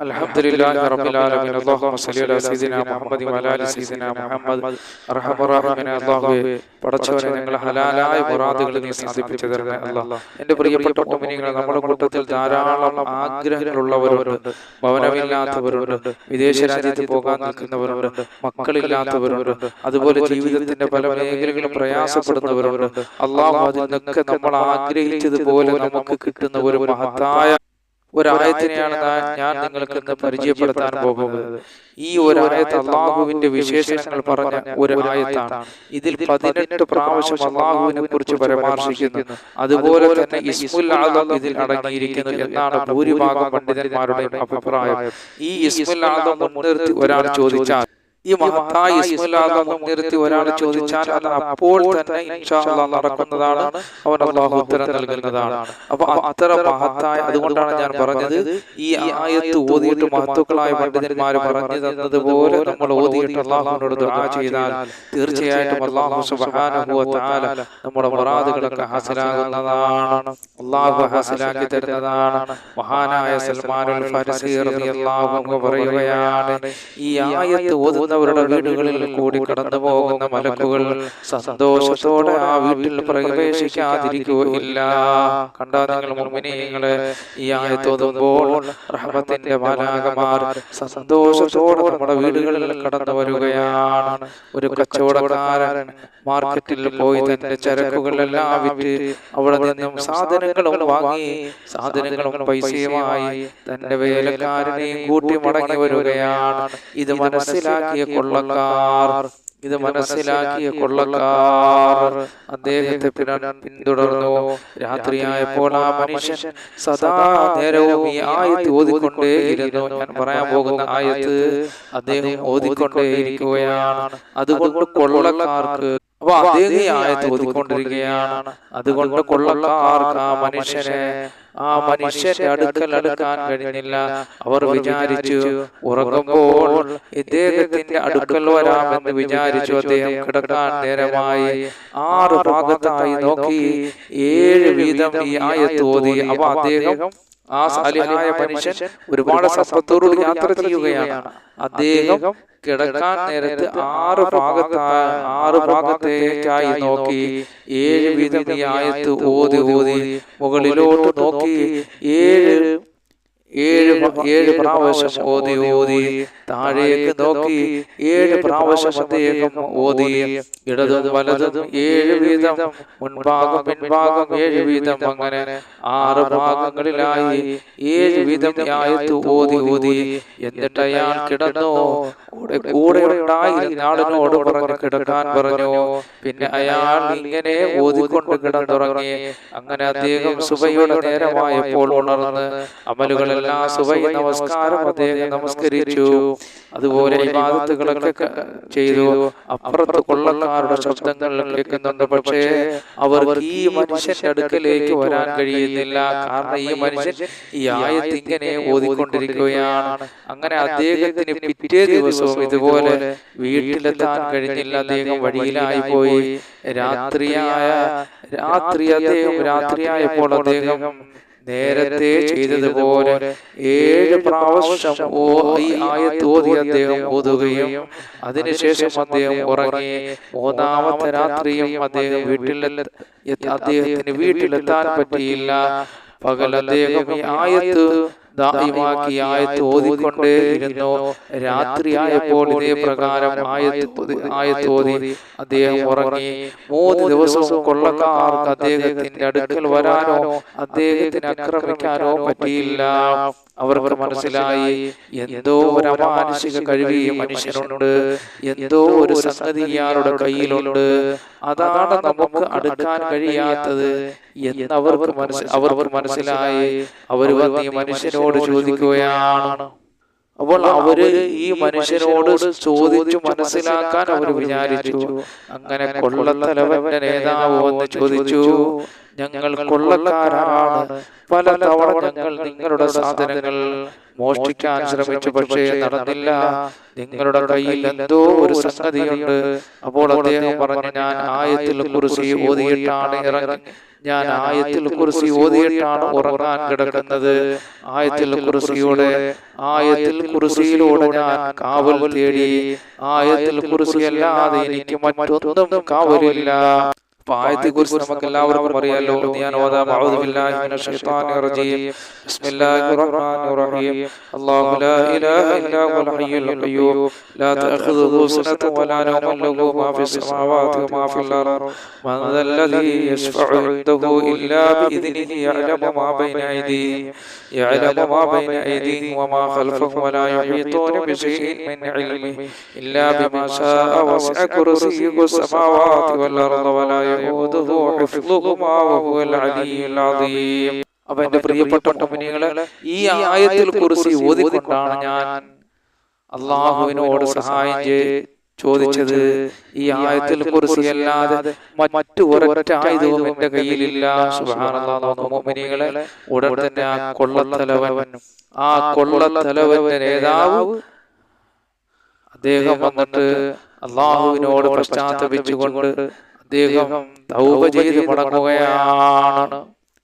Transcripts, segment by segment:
الحمد لله رب العالمين اللهم صل على سيدنا محمد وعلى ال سيدنا محمد അർഹമർ റഹീമിനെ അല്ലാഹുവേ പടച്ചവനെ നിങ്ങൾ ഹലാലായ മുറാദുകൾ നീ സാധിപ്പിച്ചു തരണേ അല്ലാ എൻ്റെ പ്രിയപ്പെട്ട മുഅ്മിനീങ്ങളെ നമ്മുടെ കൂട്ടത്തിൽ ധാരാളം ആഗ്രഹങ്ങളുള്ളവരുണ്ട് ഭവനമില്ലാത്തവരുണ്ട് വിദേശ രാജ്യത്ത് പോകാൻ നിൽക്കുന്നവരുണ്ട് മക്കളില്ലാത്തവരുണ്ട് അതുപോലെ ജീവിതത്തിന്റെ പല മേഖലകളും പ്രയാസപ്പെടുന്നവരുണ്ട് അള്ളാഹു അതിൽ നിന്നൊക്കെ നമ്മൾ ആഗ്രഹിച്ചതുപോലെ നമുക്ക് കിട്ടുന്ന ഒരു മഹത്തായ ഒരായത്തിനെയാണ് ഞാൻ- ഞാൻ നിങ്ങൾക്ക് ഇന്ന് പരിചയപ്പെടുത്താൻ പോകുന്നത്. ഈ ഒരായത്ത് അള്ളാഹുവിന്റെ വിശേഷങ്ങൾ പറഞ്ഞ ഒരു ആയത്താണ്. ഇതിൽ പതിനെട്ട് പ്രാവശ്യം അള്ളാഹുവിനെ കുറിച്ച് പരാമർശിക്കുന്നു. അതുപോലെ തന്നെ ഇസ്മുൽ ആദം ഇതിൽ അടങ്ങിയിരിക്കുന്നു എന്നാണ് ഭൂരിഭാഗം പണ്ഡിതന്മാരുടെ അഭിപ്രായം. ഈ ഇസ്മുൽ ആദം മുൻനിർത്തി ഒരാൾ ചോദിച്ചാൽ ഈ മഹത്തായ ഇസ്മുൽ ആദം മുൻനിർത്തി ഒരാൾ ചോദിച്ചാൽ അത് അപ്പോൾ തന്നെ ഇൻഷാ അല്ലാഹ് നടക്കുന്നതാണ്. അവൻ അള്ളാഹു ഉത്തരം നൽകുന്നതാണ്. അപ്പൊ അത്ര മഹത്തായ അതുകൊണ്ടാണ് ഞാൻ പറഞ്ഞത് ഈ ആയത്ത് ഓതിയിട്ട് മഹത്തുക്കളായ പണ്ഡിതന്മാർ പറഞ്ഞു തന്നതുപോലെ നമ്മൾ ഓതിയിട്ട് അള്ളാഹുവിനോട് ദുആ ചെയ്താൽ തീർച്ചയായിട്ടും അള്ളാഹു സുബ്ഹാനഹു വ തആല നമ്മുടെ മുറാദുകളൊക്കെ ഹാസിലാകുന്നതാണ്. അള്ളാഹു ഹാസിലാക്കി തരുന്നതാണ്. മഹാനായ സൽമാനുൽ ഫാരിസി റളിയല്ലാഹു അൻഹു പറയുകയാണ് ഈ ആയത്ത് ഓതുന്നവരുടെ വീടുകളിൽ കൂടി കടന്നു പോകുന്ന മലക്കുകൾ സന്തോഷത്തോടെ ആ വീട്ടിൽ പ്രവേശിക്കാതിരിക്കുകയില്ല. കണ്ടാ നിങ്ങൾ മുഅ്മിനീങ്ങളെ ഈ ആയത്ത് ഓതുമ്പോൾ റഹ്മത്തിന്റെ മാലാകമാർ സന്തോഷത്തോടെ നമ്മുടെ വീടുകളിൽ കടന്നു വരികയാണ്. ഒരു കച്ചവടക്കാരൻ മാർക്കറ്റിൽ പോയി തന്റെ ചരക്കുകളെല്ലാം വിറ്റ് അവിടെ നിന്നും സാധനങ്ങളും വാങ്ങി സാധനങ്ങളും പൈസയുമായി തന്റെ വേലക്കാരനെയും കൂട്ടി മടങ്ങി വരികയാണ്. ഇത് മനസ്സിലാക്കിയ കൊള്ളക്കാർ ഇത് മനസ്സിലാക്കിയ കൊള്ളക്കാർ അദ്ദേഹത്തെ പിന്തുടർന്നു. രാത്രിയായപ്പോൾ ആ മനുഷ്യൻ സദാ നേരവും ഈ ആയത്ത് ഓതിക്കൊണ്ടേയിരുന്നു. ഞാൻ പറയാൻ പോകുന്ന ആയത്ത് അദ്ദേഹം ഓതിക്കൊണ്ടേയിരിക്കുകയാണ്. അതുകൊണ്ട് കൊള്ളക്കാർക്ക് അപ്പൊ അദ്ദേഹം ഈ ആയത്ത് ഓതിക്കൊണ്ടിരിക്കുകയാണ് അതുകൊണ്ട് കൊള്ളക്കാർക്ക് ആ മനുഷ്യനെ ആ മനുഷ്യന്റെ അടുക്കൽ അടുക്കാൻ കഴിഞ്ഞില്ല. അവർ വിചാരിച്ചു ഉറങ്ങുമ്പോൾ ഇദ്ദേഹത്തിന്റെ അടുക്കൽ വരാമെന്ന് വിചാരിച്ചു അദ്ദേഹം കിടക്കാൻ നേരമായി ആറ് ഭാഗത്തായി നോക്കി ഏഴ് വീതം ഈ ആയത്ത് ഓതി. അപ്പൊ അദ്ദേഹം ആ സാലിഹായ മനുഷ്യൻ ഒരുപാട് സമ്പത്തോട് യാത്ര ചെയ്യുകയാണ്. അദ്ദേഹം കിടക്കാൻ നേരത്ത് ആറ് ഭാഗത്ത ആറ് ഭാഗത്തേക്കായി നോക്കി. ഏഴ് ഈ ആയത്ത് ഓതി ഓതി മുകളിലോട്ട് നോക്കി. ഏഴ് ഏഴ് ഏഴ് പ്രാവശ്യം ഓതി ഓതി താഴേക്ക് നോക്കി. ഏഴ് പ്രാവശ്യം അദ്ദേഹം ഓതി. ഇടതും വലതും ഏഴ് വീതം മുൻഭാഗം പിൻഭാഗം ഏഴ് വീതം അങ്ങനെ ആറ് ഭാഗങ്ങളിലായി ഏഴ് വീതം ആയത്തു ഓതി ഓതി എന്നിട്ട് അയാൾ കിടന്നു? കൂടെ കൂടെ ഉണ്ടായിരുന്ന ആളിനോട് പറഞ്ഞു കിടക്കാൻ പറഞ്ഞു. പിന്നെ അയാൾ ഇങ്ങനെ ഓതിക്കൊണ്ട് കിടന്നുറങ്ങി. അങ്ങനെ അദ്ദേഹം സുബയുടെ നേരമായപ്പോൾ ഉണർന്ന് അമലുകളെല്ലാം സുബൈ നമസ്കാരം അദ്ദേഹം നമസ്കരിച്ചു. അതുപോലെ ഇബാദത്തുകളൊക്കെ ചെയ്തു. അപ്പുറത്ത് കൊള്ളക്കാരുടെ ശബ്ദങ്ങൾ കേൾക്കുന്നുണ്ട്. പക്ഷേ അവർ ഈ മനുഷ്യന്റെ അടുക്കലേക്ക് വരാൻ കഴിയുന്നില്ല. കാരണം ഈ മനുഷ്യൻ ഈ ആയത്ത് ഇങ്ങനെ ഓതിക്കൊണ്ടിരിക്കുകയാണ്. അങ്ങനെ അദ്ദേഹത്തിന് പിറ്റേ ദിവസവും ഇതുപോലെ വീട്ടിലെത്താൻ കഴിഞ്ഞില്ല. അദ്ദേഹം വഴിയിലായി പോയി. രാത്രിയായ രാത്രി അദ്ദേഹം രാത്രിയായപ്പോൾ അദ്ദേഹം നേരത്തെ ചെയ്തതുപോലെ ഏഴ് പ്രാവശ്യം ഓ ഈ ആയത്ത് ഓതി അദ്ദേഹം ഓതുകയും അതിനുശേഷം അദ്ദേഹം ഉറങ്ങി മൂന്നാമത്തെ രാത്രിയും അദ്ദേഹം വീട്ടിൽ അദ്ദേഹത്തിന് വീട്ടിലെത്താൻ പറ്റിയില്ല. പകൽ അദ്ദേഹം ഈ ആയത്ത് ദായിമാക്കി ആയത്ത് ഓതിക്കൊണ്ടേ ഇരുന്നു. രാത്രിയായപ്പോൾ ഇതേ പ്രകാരം ആയത്ത് ആയത്ത് ഓതി അദ്ദേഹം ഉറങ്ങി മൂന്ന് ദിവസവും കൊള്ളക്കാർക്ക് അദ്ദേഹത്തിന്റെ അടുക്കൽ വരാനോ അദ്ദേഹത്തിന് ആക്രമിക്കാനോ പറ്റിയില്ല. അവർക്ക് മനസ്സിലായി എന്തോ ഒരു അമാനുഷിക കഴിവ് മനുഷ്യനുണ്ട് എന്തോ ഒരു സംഗതി ഇയാളുടെ കയ്യിലുണ്ട്. അതാണ് നമുക്ക് അടുക്കാൻ കഴിയാത്തത്. എന്ന് അവർക്ക് മനസ്സിൽ അവർക്ക് മനസ്സിലായി. അവർ വന്ന് ഈ മനുഷ്യനോട് ചോദിക്കുകയാണ്. അപ്പോൾ അവർ ഈ മനുഷ്യനോട് ചോദിച്ചു മനസ്സിലാക്കാൻ അവർ വിചാരിച്ചു. അങ്ങനെ കൊള്ളത്തലവന്റെ നേതാവ് വന്ന് ചോദിച്ചു ഞങ്ങൾ കൊള്ളക്കാരാണ്. പല തവണ ഞങ്ങൾ നിങ്ങളുടെ സാധനങ്ങൾ മോഷ്ടിക്കാൻ ശ്രമിച്ചു പക്ഷേ നടന്നില്ല. നിങ്ങളുടെ കയ്യിൽ എന്തോ ഒരു സംഗതിയുണ്ട്. അപ്പോൾ അദ്ദേഹം പറഞ്ഞു ഞാൻ ആയത്തിൽ കുറിച്ച് ഓതിയിട്ടാണ് ഇറങ്ങി. ഞാൻ ആയത്തിൽ കുറിച്ച് ഓതിയിട്ടാണ് ഉറങ്ങാൻ കിടക്കുന്നത്. ആയത്തിൽ കുറിച്ചിയുടെ ആയത്തിൽ കുറിച്ചിയിലൂടെ ഞാൻ കാവൽ തേടി. ആയത്തിൽ കുറിച്ചിയല്ലാതെ എനിക്ക് മറ്റൊന്നും കാവലില്ല. അപ്പൊ ആയത്തെ കുറിച്ച് നമുക്ക് എല്ലാവർക്കും അറിയാലോ ഞാൻ ഓതാം അഊദു ബില്ലാഹി മിനശ് ശൈത്താനിർ റജീം ബിസ്മില്ലാഹിർ റഹ്മാനിർ റഹീം അല്ലാഹു ലാ ഇലാഹ ഇല്ലാ ഹുവൽ ഹയ്യുൽ ഖയ്യൂം ലാ തഅഖുദുഹു സിനത്തുൻ വലാ നൗമുൻ ലഹു മാ ഫിസ് സമാവാതി വമാ ഫിൽ അർള് മൻ ദല്ലദീ യശ്ഫഉ ഇൻദഹു ഇല്ലാ ബിഇദ്നിഹി യഅലമു മാ ബൈന അയ്ദിഹിം യഅലമു മാ ബൈന അയ്ദിഹിം വമാ ഖൽഫഹും വലാ യുഹീതൂന ബിശൈഇൻ മിൻ ഇൽമിഹി ഇല്ലാ ബിമാ ശാഅ വസഅ കുർസിയ്യുഹു السماوات والأرض ولا يؤوده حفظهما وهو العلي العظيم അപ്പൊ എന്റെ പ്രിയപ്പെട്ട മുനികളെ ഈ ആയത്തിൽ കുറിച്ച് ഓതിക്കൊണ്ടാണ് ഞാൻ അള്ളാഹുവിനോട് സഹായം ചെയ്- ചോദിച്ചത് ഈ ആയത്തിൽ കുറിച്ച് അല്ലാതെ മറ്റു ഒരൊറ്റ ആയുധവും എന്റെ കയ്യിലില്ല സുബാനങ്ങളെ ഉടൻ തന്നെ ആ കൊള്ളത്തലവൻ ആ കൊള്ളത്തലവന്റെ നേതാവ് അദ്ദേഹം വന്നിട്ട് അള്ളാഹുവിനോട് പശ്ചാത്തപിച്ചുകൊണ്ട് അദ്ദേഹം തൗബ ചെയ്ത് മടങ്ങുകയാണ്.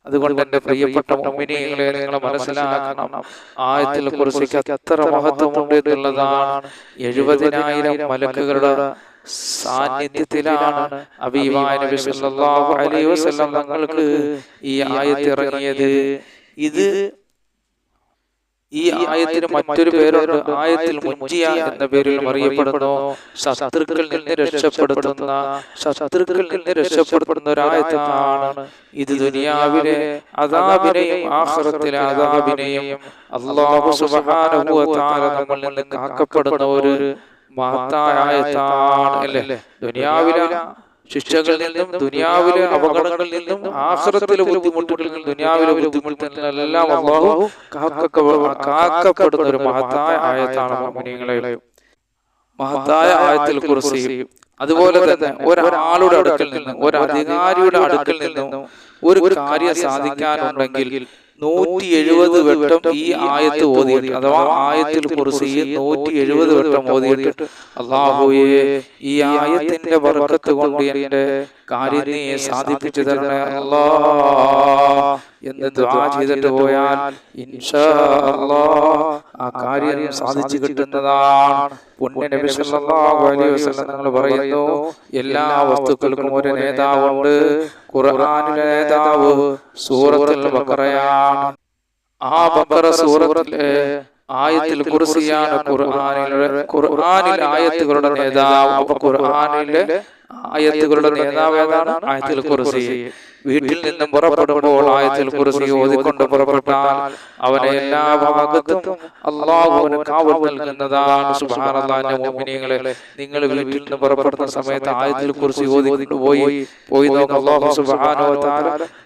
അതുകൊണ്ട് എന്റെ പ്രിയപ്പെട്ട മുമ്മിനികളെ നിങ്ങൾ മനസ്സിലാക്കണം. ആയത്തിൽ കുറിച്ച് എത്ര മഹത്വമുണ്ട് എന്നുള്ളതാണ്. എഴുപതിനായിരം മലക്കുകളുടെ സാന്നിധ്യത്തിലാണ് അലൈഹി വസല്ലം തങ്ങൾക്ക് ഈ ആയത്തിറങ്ങിയത് ഇത് ഈ ആയത്തിന് മറ്റൊരു പേരുണ്ട്. ആയത്തിൽ മുഞ്ചിയ എന്ന പേരിൽ അറിയപ്പെടുന്നു. ശത്രുക്കളിൽ നിന്ന് രക്ഷപ്പെടുത്തുന്ന ശത്രുക്കളിൽ നിന്ന് രക്ഷപ്പെടുത്തുന്ന ഒരായത്താണ് ഇത് ദുനിയാവിലെ അതാബിനെയും ആഹ്റത്തിലെ അതാബിനെയും അള്ളാഹു തആല നമ്മളിൽ നിന്ന് കാക്കപ്പെടുന്ന ഒരു മഹത്തായ ആയത്താണ് അല്ലേ? ദുനിയാവിലെ ശിക്ഷകളിൽ നിന്നും ദുനിയാവിലെ അപകടങ്ങളിൽ നിന്നും ആഹ്റത്തിലെ ബുദ്ധിമുട്ടുകളിൽ നിന്നും ദുനിയാവിലെ ബുദ്ധിമുട്ടിൽ നിന്നെല്ലാം അള്ളാഹു കാക്കപ്പെടുന്ന ഒരു മഹത്തായ ആയത്താണ് മോമിനികളെ മഹത്തായ ആയത്തിൽ കുറിച്ച് അതുപോലെ തന്നെ ഒരാളുടെ അടുക്കൽ നിന്നും ഒരു അധികാരിയുടെ അടുക്കൽ നിന്നും ഒരു കാര്യം സാധിക്കാനുണ്ടെങ്കിൽ നൂറ്റി എഴുപത് വട്ടം ഈ ആയത്ത് ഓതിയിട്ട് അഥവാ ആയത്തിൽ കുറിച്ച് നൂറ്റി എഴുപത് വട്ടം ഓതിയിട്ട് അള്ളാഹുയെ ഈ ആയത്തിന്റെ വർക്കത്ത് കൊണ്ട് എന്റെ കാര്യം നീ സാധിപ്പിച്ചു തരണേ അല്ലാ എന്ന് ദുആ ചെയ്തിട്ട് പോയാൽ ഇൻഷാ ആ കാര്യം സാധിച്ചു കിട്ടുന്നതാണ്. പുണ്യ നബി സല്ലല്ലാഹു അലൈഹി നിങ്ങൾ പറയുന്നു എല്ലാ വസ്തുക്കൾക്കും ഒരു നേതാവുണ്ട്. ഖുർആനിലെ നേതാവ് സൂറത്തുൽ ബഖറയാണ്. ആ ബഖറ സൂറത്തിലെ ആയത്തിൽ കുർസിയാണ് ഖുർആനിലെ ഖുർആനിലെ ആയത്തുകളുടെ നേതാവ്. ഖുർആനിലെ ആയത്തുകളുടെ നേതാവ് ഏതാണ്? ആയത്തിൽ കുർസി. വീട്ടിൽ നിന്നും പുറപ്പെടുമ്പോൾ ആയത്തിൽ കുറിച്ച് ഓതിക്കൊണ്ട് പുറപ്പെട്ടാൽ അവനെ എല്ലാ ഭാഗത്തും അള്ളാഹുവിന് കാവൽ നൽകുന്നതാണ്. സുബാനല്ലാന്റെ മോമിനിയങ്ങളെ നിങ്ങൾ വീട്ടിൽ നിന്ന് പുറപ്പെടുന്ന സമയത്ത് ആയത്തിൽ കുറിച്ച് ഓതിക്കൊണ്ട് പോയി. പോയി. നോക്ക് അള്ളാഹു സുബാനോ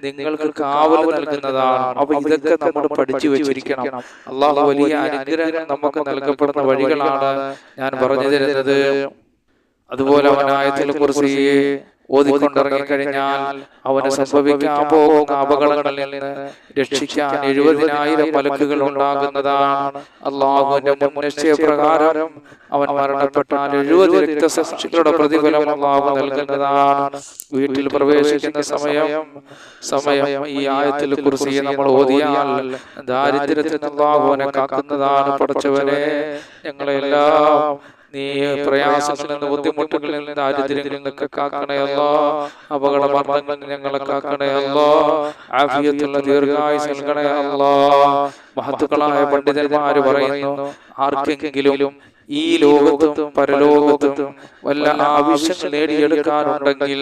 നിങ്ങൾക്ക് കാവൽ നൽകുന്നതാണ്. അപ്പൊ ഇതൊക്കെ നമ്മൾ പഠിച്ചു വെച്ചിരിക്കണം. അള്ളാഹു വലിയ അനുഗ്രഹം നമുക്ക് നൽകപ്പെടുന്ന വഴികളാണ് ഞാൻ പറഞ്ഞു തരുന്നത്. അതുപോലെ അവനായത്തിൽ കുറിച്ച് ഓതിക്കൊണ്ടിറങ്ങി കഴിഞ്ഞാൽ അവന് സംഭവിക്കാൻ പോകുന്ന അപകടങ്ങളിൽ നിന്ന് രക്ഷിക്കാൻ എഴുപതിനായിരം പലക്കുകൾ ഉണ്ടാകുന്നതാണ് അള്ളാഹുവിന്റെ മുൻനിശ്ചയപ്രകാരം അവൻ മരണപ്പെട്ടാൽ എഴുപത് രക്തസാക്ഷികളുടെ പ്രതിഫലം അള്ളാഹു നൽകുന്നതാണ്. വീട്ടിൽ പ്രവേശിക്കുന്ന സമയം സമയം ഈ ആയത്തിൽ കുറിച്ച് നമ്മൾ ഓതിയാൽ ദാരിദ്ര്യത്തിൽ അള്ളാഹുവിനെ കാക്കുന്നതാണ് പഠിച്ചവനെ. ഞങ്ങളെല്ലാം നീ പ്രയാസങ്ങളിൽ നിന്ന് ബുദ്ധിമുട്ടുകളിൽ നിന്ന് ദാരിദ്ര്യങ്ങളിൽ നിന്നൊക്കെ കാക്കണയല്ലോ. അപകട നിന്ന് ഞങ്ങളെ കാക്കണയല്ലോ. ആഫിയത്തുള്ള ദീർഘായുസ് നൽകണയല്ലോ. മഹത്തുക്കളായ പണ്ഡിതന്മാര് പറയുന്നു ആർക്കെങ്കിലും ഈ ലോകത്തും പരലോകത്തും വല്ല ആവശ്യങ്ങൾ നേടിയെടുക്കാറുണ്ടെങ്കിൽ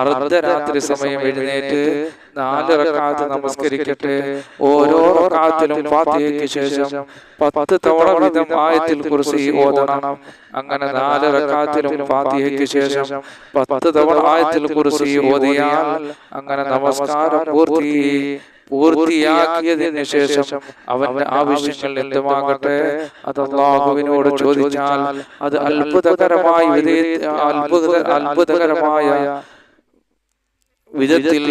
അർദ്ധരാത്രി സമയം എഴുന്നേറ്റ് നാല് റക്കാത്ത് നമസ്കരിക്കട്ടെ. ഓരോ റക്കാത്തിലും ഫാത്തിഹയ്ക്ക് ശേഷം പത്ത് തവണ വീതം ആയത്തിൽ കുറിച്ച് ഓതണം. അങ്ങനെ നാല് റക്കാത്തിലും ഫാത്തിഹയ്ക്ക് ശേഷം പത്ത് തവണ ആയത്തിൽ കുറിച്ച് ഓതിയാൽ അങ്ങനെ നമസ്കാരം പൂർത്തി. പൂർത്തിയാക്കിയതിന് ശേഷം അവന്റെ ആവശ്യങ്ങൾ എന്തുമാകട്ടെ അത് അള്ളാഹുവിനോട് ചോദിച്ചാൽ അത് അത്ഭുതകരമായി അത്ഭുത അത്ഭുതകരമായ വിധത്തിൽ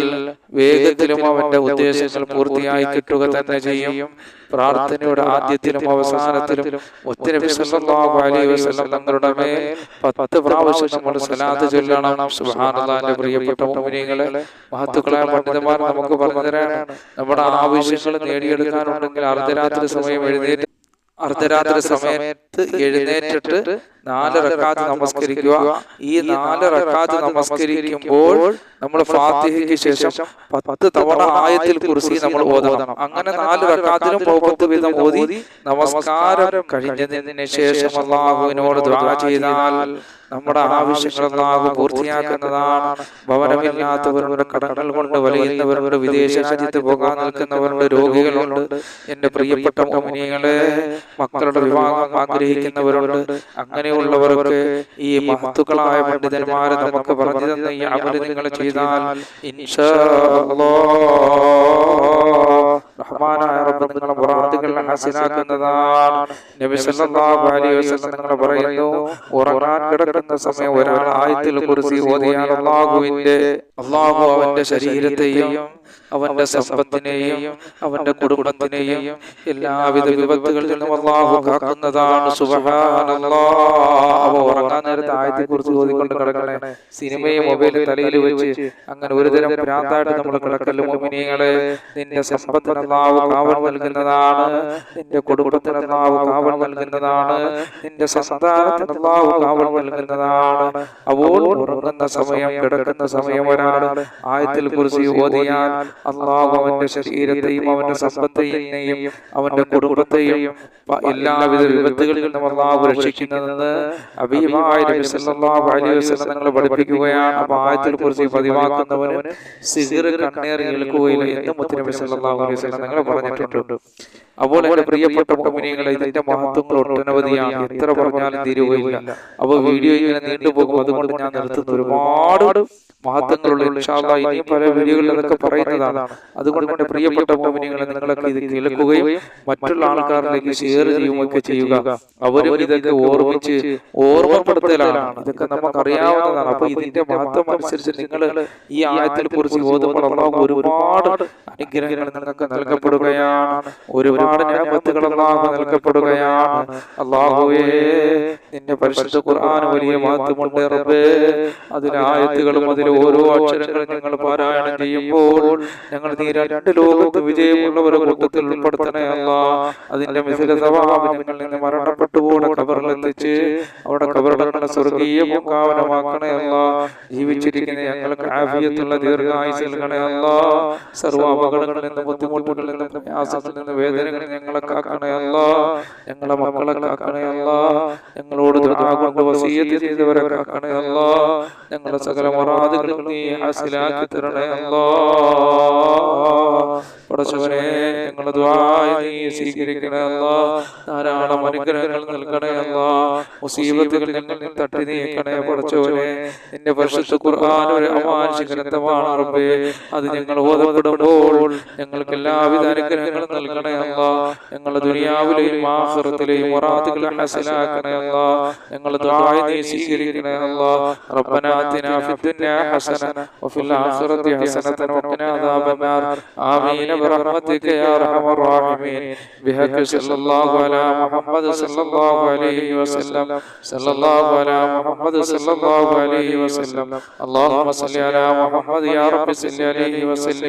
വേഗത്തിലും അവന്റെ ഉദ്ദേശങ്ങൾ പൂർത്തിയായി കിട്ടുക തന്നെ ചെയ്യും. പ്രാർത്ഥനയുടെ ആദ്യത്തിലും അവസാനത്തിലും മുത്തനബി സല്ലല്ലാഹു അലൈഹി വസല്ലം തങ്ങളുടെ മേൽ പത്ത് പ്രാവശ്യം നമ്മൾ സലാത്ത് ചൊല്ലണം. സുബ്ഹാനല്ലാഹിന്റെ പ്രിയപ്പെട്ട മുഅ്മിനീങ്ങളെ മഹത്തുക്കളായ പണ്ഡിതന്മാർ നമുക്ക് പറഞ്ഞു തരാനാണ് നമ്മുടെ ആവശ്യങ്ങൾ നേടിയെടുക്കാനുണ്ടെങ്കിൽ അർദ്ധരാത്രി സമയം എഴുന്നേറ്റ് അർദ്ധരാത്രി സമയത്ത് എഴുന്നേറ്റിട്ട് നാല് റക്കാത്ത് നമസ്കരിക്കുക. ഈ നാല് റക്കാത്ത് നമസ്കരിക്കുമ്പോൾ നമ്മൾ ഫാത്തിഹയ്ക്ക് ശേഷം പത്ത് തവണ ആയത്തിൽ കുറിച്ച് നമ്മൾ ഓതണം. അങ്ങനെ നാല് റക്കാത്തിനും പത്ത് വിധം ഓതി നമസ്കാരം കഴിഞ്ഞതിന് ശേഷം അള്ളാഹുവിനോട് ദ്വാ ചെയ്താൽ നമ്മുടെ ആവശ്യങ്ങൾ അല്ലാഹു പൂർത്തിയാക്കുന്നതാണ്. ഭവനമില്ലാത്തവരുടെ കടകൾ കൊണ്ട് വലയുന്നവരുടെ വിദേശ രാജ്യത്ത് പോകാൻ നിൽക്കുന്നവരുടെ രോഗികളുണ്ട്. എന്റെ പ്രിയപ്പെട്ട മോമിനികളെ മക്കളുടെ വിവാഹം ആഗ്രഹിക്കുന്നവരുണ്ട്. അങ്ങനെയുള്ളവർക്ക് ഈ മഹത്തുക്കളായ പണ്ഡിതന്മാരെ നമുക്ക് പറഞ്ഞു തന്ന ഈ അമൽ നിങ്ങൾ ചെയ്താൽ ഇൻഷാ റഹ്മാനായ റബ്ബ് നിങ്ങളെ മുറാദുകൾ ഹസിനാക്കുന്നതാണ്. നബി സല്ലല്ലാഹു അലൈഹി വസല്ലം നിങ്ങൾ പറയുന്നു ഉറങ്ങാൻ കിടക്കുന്ന സമയം ഒരാൾ ആയത്തിൽ കുറിച്ച് ഓതിയാൽ അള്ളാഹുവിന്റെ അള്ളാഹു അവന്റെ ശരീരത്തെയും അവന്റെ സമ്പത്തിനെയും അവന്റെ കുടുംബത്തിനെയും എല്ലാവിധ വിപത്തുകളിൽ നിന്നും അള്ളാഹു കാക്കുന്നതാണ്. അവ ഉറങ്ങാൻ നേരത്തെ ആയത്തെ കുറിച്ച് ഓതിക്കൊണ്ട് കിടക്കണേ. സിനിമയും മൊബൈലും തലയിൽ വെച്ച് അങ്ങനെ ഒരു ഒരുതരം ഭ്രാന്തായിട്ട് നമ്മൾ കിടക്കൽ മോമിനിയങ്ങളെ നിന്റെ സമ്പത്തിന് അള്ളാഹു കാവൽ നൽകുന്നതാണ്. നിന്റെ കുടുംബത്തിന് അള്ളാഹു കാവൽ നൽകുന്നതാണ്. നിന്റെ സന്താനത്തിന് അള്ളാഹു കാവൽ നൽകുന്നതാണ്. അപ്പോൾ ഉറങ്ങുന്ന സമയം കിടക്കുന്ന സമയം ഒരാൾ ആയത്തിൽ കുറിച്ച് ഓതിയാൽ അള്ളാഹു അവന്റെ ശരീരത്തെയും അവന്റെ സമ്പത്തെയും അവന്റെ കുടുംബത്തെയും എല്ലാവിധ വിപത്തുകളിൽ നിന്നും അള്ളാഹു വസല്ലം നിങ്ങൾ പഠിപ്പിക്കുകയാണ്. അപ്പൊ ആയത്തിൽ കുറിച്ച് പതിവാക്കുന്നവന് സിഹിർ കണ്ണേറി ഏൽക്കുകയില്ല. എന്ന് മുത്തനബി സല്ലല്ലാഹു അലൈഹി വസല്ലം നിങ്ങൾ പറഞ്ഞിട്ടുണ്ട്. അപ്പോൾ എന്റെ പ്രിയപ്പെട്ട മുഅ്മിനീങ്ങളെ ഇതിന്റെ മഹത്വങ്ങൾ ഒട്ടനവധിയാണ്. എത്ര പറഞ്ഞാലും തീരുകയില്ല. അപ്പോൾ വീഡിയോ ഇങ്ങനെ നീണ്ടുപോകും അതുകൊണ്ട് ഞാൻ നിർത്തുന്നു. ഒരുപാട് മഹത്വങ്ങളുള്ള ഇൻഷാല്ലാ ഇനിയും പല വീഡിയോകളിൽ അതൊക്കെ പറയുന്നതാണ്. അതുകൊണ്ട് എന്റെ പ്രിയപ്പെട്ട മോമിനികളെ നിങ്ങളൊക്കെ ഇത് കേൾക്കുകയും മറ്റുള്ള ആൾക്കാരിലേക്ക് ഷെയർ ചെയ്യുകയൊക്കെ ചെയ്യുക. അവരും ഇതൊക്കെ ഓർമ്മിച്ച് ഓർമ്മപ്പെടുത്തലാണ്. ഇതൊക്കെ നമുക്ക് അറിയാവുന്നതാണ്. അപ്പൊ ഇതിന്റെ മഹത്വം അനുസരിച്ച് നിങ്ങൾ ഈ ആയത്തിനെ കുറിച്ച് ബോധമുള്ള ഒരുപാട് അനുഗ്രഹങ്ങൾ നിങ്ങൾക്ക് നൽകപ്പെടുകയാണ് ഒരുപാട് ഞാമത്തുകൾ അള്ളാഹു നൽകപ്പെടുകയാണ് അള്ളാഹുവേ നിന്റെ പരിശുദ്ധ ഖുർആൻ വലിയ മഹത്വമുണ്ട് റബ്ബേ. അതിലെ ആയത്തുകളും അതിലെ ഓരോ അക്ഷരങ്ങളും ഞങ്ങൾ പാരായണം ചെയ്യുമ്പോൾ ഞങ്ങൾ നീ രണ്ട് ലോകത്ത് വിജയമുള്ളവരുടെ കൂട്ടത്തിൽ ഉൾപ്പെടുത്തണേ അല്ല. അതിന്റെ മിസില സ്വഭാവം ഞങ്ങൾ നിന്ന് മരണപ്പെട്ടു പോണ കബറിലെത്തിച്ച് അവിടെ കബറടങ്ങളെ സ്വർഗീയ മുഖാവനമാക്കണേ അല്ല. ജീവിച്ചിരിക്കുന്ന ഞങ്ങൾക്ക് ആഫിയത്തുള്ള ദീർഘായുസ് നൽകണേ അല്ല. സർവ അപകടങ്ങളിൽ നിന്ന് ബുദ്ധിമുട്ടുകളിൽ നിന്ന് വ്യാസത്തിൽ നിന്ന് വേദനകളിൽ ഞങ്ങളെ കാക്കണേ അല്ല. ഞങ്ങളെ മക്കളെ കാക്കണേ അല്ല. ഞങ്ങളോട് കൊണ്ട് വസീയത്ത് ചെയ്തവരെ കാക്കണേ അല്ല. ഞങ്ങളെ സകല മറാദുകളും നീ ഹാസിലാക്കി തരണേ അല്ലാ. പടച്ചവനെ ഞങ്ങളുടെ ദ്വാ നീ സ്വീകരിക്കണേ അല്ലാ. ധാരാളം അനുഗ്രഹങ്ങൾ നൽകണേ അല്ലാ. മുസീബത്തുകൾ ഞങ്ങൾ തട്ടി നീക്കണേ പടച്ചവനെ. നിന്റെ പരിശുദ്ധ ഖുർആൻ ഒരു അമാനുഷിക ഗ്രന്ഥമാണ് റബ്ബേ. അത് ഞങ്ങൾ ഓതപ്പെടുമ്പോൾ ഞങ്ങൾക്ക് എല്ലാവിധ അനുഗ്രഹങ്ങളും നൽകണേ അല്ലാ ഞങ്ങളുടെ ദുനിയാവിലെയും ആഖിറത്തിലെയും മറാദുകൾ ഹസനാക്കണേ അല്ലാ ഞങ്ങളുടെ ദ്വാ നീ സ്വീകരിക്കണേ അല്ലാ ربنا آتنا في الدنيا حسنة وفي الآخرة حسنة وقنا عذاب النار آمين برحمتك يا أرحم الراحمين بحق صلى الله على محمد صلى الله عليه وسلم صلى الله على محمد صلى الله عليه وسلم اللهم صل على محمد يا رب صل عليه وسلم